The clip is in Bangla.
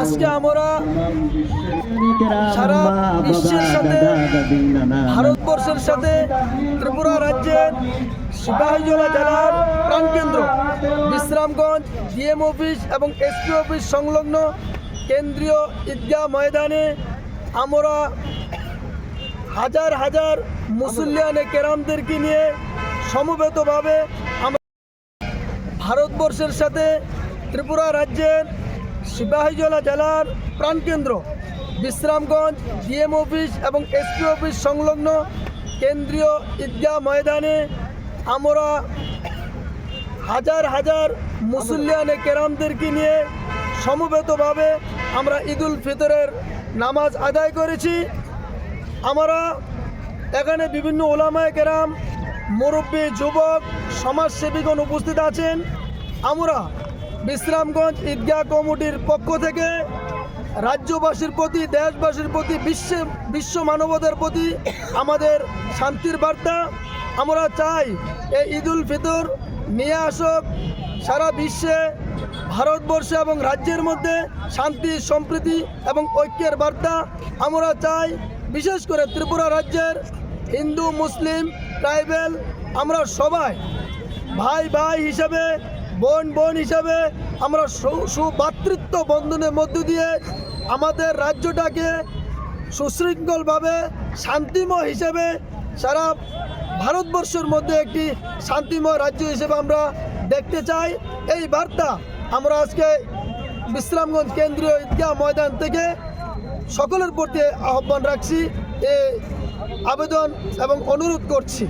আজকে আমরা সারা বিশ্বের সাথে, ভারতবর্ষের সাথে ত্রিপুরা রাজ্যের সিপাহীজলা জেলার প্রাণকেন্দ্র বিশ্রামগঞ্জ, ডিএম অফিস এবং এসপি অফিস সংলগ্ন কেন্দ্রীয় ঈদগাহ ময়দানে আমরা হাজার হাজার মুসল্লিয়ানে কেরামদেরকে নিয়ে সমবেতভাবে আমরা ভারতবর্ষের সাথে ত্রিপুরা রাজ্যের সিপাহীজলা জেলার প্রাণকেন্দ্র বিশ্রামগঞ্জ, ডিএম অফিস এবং এসপি অফিস সংলগ্ন কেন্দ্রীয় ঈদগাহ ময়দানে আমরা হাজার হাজার মুসল্লিয়ানে কেরামদেরকে নিয়ে সমবেতভাবে আমরা ঈদুল ফিতরের নামাজ আদায় করেছি। আমরা এখানে বিভিন্ন ওলামায় কেরাম, মুরব্বী, যুবক, সমাজসেবীগণ উপস্থিত আছেন। আমরা বিশ্রামগঞ্জ ঈদগাহ কমিটির পক্ষ থেকে রাজ্যবাসীর প্রতি, দেশবাসীর প্রতি, বিশ্বে, বিশ্ব মানবতার প্রতি আমাদের শান্তির বার্তা। আমরা চাই এই ঈদুল ফিতর নিয়ে আসুক সারা বিশ্বে, ভারতবর্ষে এবং রাজ্যের মধ্যে শান্তি, সম্প্রীতি এবং ঐক্যের বার্তা। আমরা চাই বিশেষ করে ত্রিপুরা রাজ্যের হিন্দু, মুসলিম, ট্রাইবেল, আমরা সবাই ভাই ভাই হিসাবে বোন বোন হিসাবে আমরা সুভাতৃত্ব বন্ধনের মধ্য দিয়ে আমাদের রাজ্যটাকে সুশৃঙ্খলভাবে, শান্তিময় হিসেবে, সারা ভারতবর্ষের মধ্যে একটি শান্তিময় রাজ্য হিসেবে আমরা দেখতে চাই। এই বার্তা আমরা আজকে বিশ্রামগঞ্জ কেন্দ্রীয় ঈদগাহ ময়দান থেকে সকলের প্রতি আহ্বান রাখছি। এ আবেদন এবং অনুরোধ করছি।